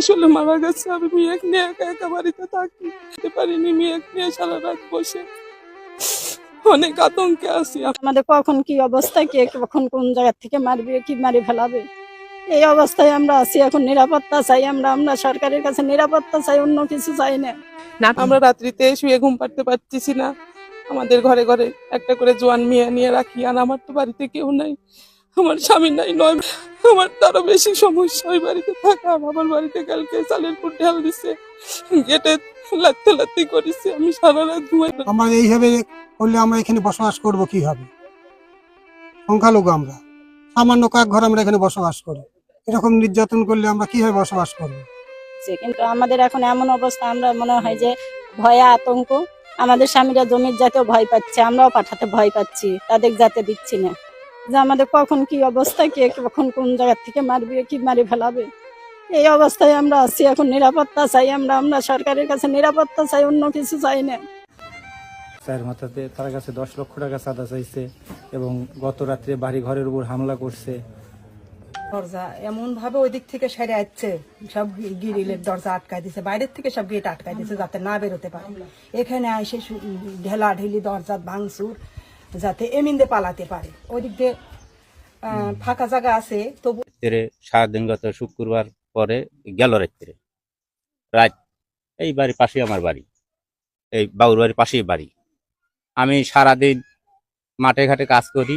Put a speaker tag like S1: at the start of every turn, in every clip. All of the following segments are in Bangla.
S1: মাস হলে মারা গেছে। আমি মেয়ে নিয়ে একা একা বাড়িতে থাকি। যেতে পারিনি মেয়ে নিয়ে সারা রাত বসে। অনেক আতঙ্কে আছি।
S2: আমাদের কখন কি অবস্থা কে কখন কোন জায়গা থেকে মারবে কি মারি ফেলাবে? এই অবস্থায় আমরা আছি এখন নিরাপত্তা চাই আমরা আমরা সরকারের কাছে নিরাপত্তা চাই অন্য কিছু চাই না
S1: আমরা রাত্রিতে শুয়ে ঘুম পাড়তে পারতেছি না। আমাদের ঘরে ঘরে একটা করে জোয়ান মেয়ে নিয়ে রাখি আর আমার তো বাড়িতে কেউ নাই। আমার স্বামী নাই নয় আমার তারও বেশি সমস্যা। ওই বাড়িতে থাকা আমার বাড়িতে কালকে চালের পুর ঢাল দিছে গেটে লাত্তে লাত্তি করেছে আমি সারা রাত ঘুমাই।
S3: আমরা এইভাবে করলে আমরা এখানে বসবাস করব কীভাবে? সংখ্যালঘু আমরা। সামান্য কাক ঘর আমরা এখানে বসবাস করি। এরকম নির্যাতন করলে আমরা কীভাবে বসবাস করব।
S2: কিন্তু আমাদের এখন এমন অবস্থা আমরা মনে হয় যে ভয়ে আতঙ্ক। আমাদের স্বামীরা জমির যাতেও ভয় পাচ্ছে আমরাও পাঠাতে ভয় পাচ্ছি তাদের যাতে দিচ্ছি না। যে আমাদের কখন কি অবস্থা কে কখন কোন জায়গা থেকে মারবে কি মারি ফেলাবে। এই অবস্থায় আমরা আছি এখন নিরাপত্তা চাই আমরা আমরা সরকারের কাছে নিরাপত্তা চাই অন্য কিছু চাই না।
S4: স্যার মাথাতে তার কাছে দশ লক্ষ টাকা চাঁদা চাইছে এবং গত রাত্রে বাড়ি ঘরের উপর হামলা করছে।
S5: দরজা এমন ভাবে ওই দিক থেকে সেরে আসছে সব গিরিলের দরজা আটকায় দিছে বাইরের থেকে সব গেট আটকায় দিছে যাতে না বেরোতে পারে। এখানে এসে ঢেলা ঢেলি দরজা ভাঙচুর যাতে এমিন্দে পালাতে পারে। ওই দিক দিয়ে ফাঁকা জায়গা আছে, তবু
S6: সারাদিন গত শুক্রবার পরে গেল রাত্রে। রাত, এই বাড়ির পাশে আমার বাড়ি। এই বাবুর বাড়ির পাশেই বাড়ি। আমি সারাদিন মাঠে ঘাটে কাজ করি।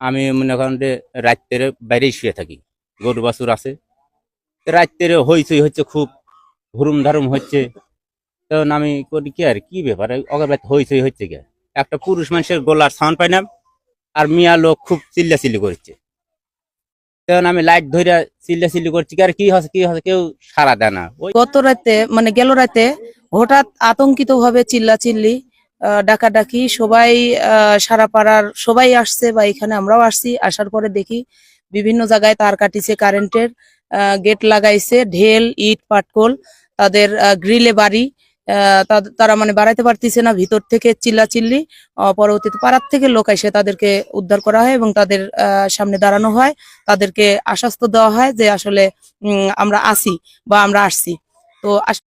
S6: আমি মনে করেন যে রাত্রে বাইরেই শুয়ে থাকি। গরু বাছুর আছে। রাত্রে হইচই হচ্ছে, খুব হুরুম ধারুম হচ্ছে। তখন আমি করি কি আর, কি ব্যাপার? অগরবাদ হইচই হচ্ছে কি? একটা পুরুষ মানুষের গোলার সাউন্ড পাইলাম আর মিয়া লোক খুব চিল্লাচিল্লি করছে। তখন আমি লাইট ধরে চিল্লা চিল্লি করছি আর কি হচ্ছে কি হচ্ছে কেউ সারা দেয় না।
S7: গত রাতে মানে গেল রাতে হঠাৎ আতঙ্কিত ভাবে চিল্লা চিল্লি ডাকাডাকি, সবাই সারা পাড়ার সবাই আসছে বা এখানে আমরাও আসছি। আসার পরে দেখি বিভিন্ন জায়গায় তার কাটিছে কারেন্টের গেট লাগাইছে, ঢেল, ইট, পাটকল, তাদের গ্রিলে বাড়ি। তারা মানে বাড়াইতে পারতেছে না, ভিতর থেকে চিল্লাচিল্লি পরবর্তীতে পাড়ার থেকে লোক এসে তাদেরকে উদ্ধার করা হয় এবং তাদের সামনে দাঁড়ানো হয়। তাদেরকে আশ্বস্ত দেওয়া হয় যে আসলে আমরা আসি বা আমরা আসছি। তো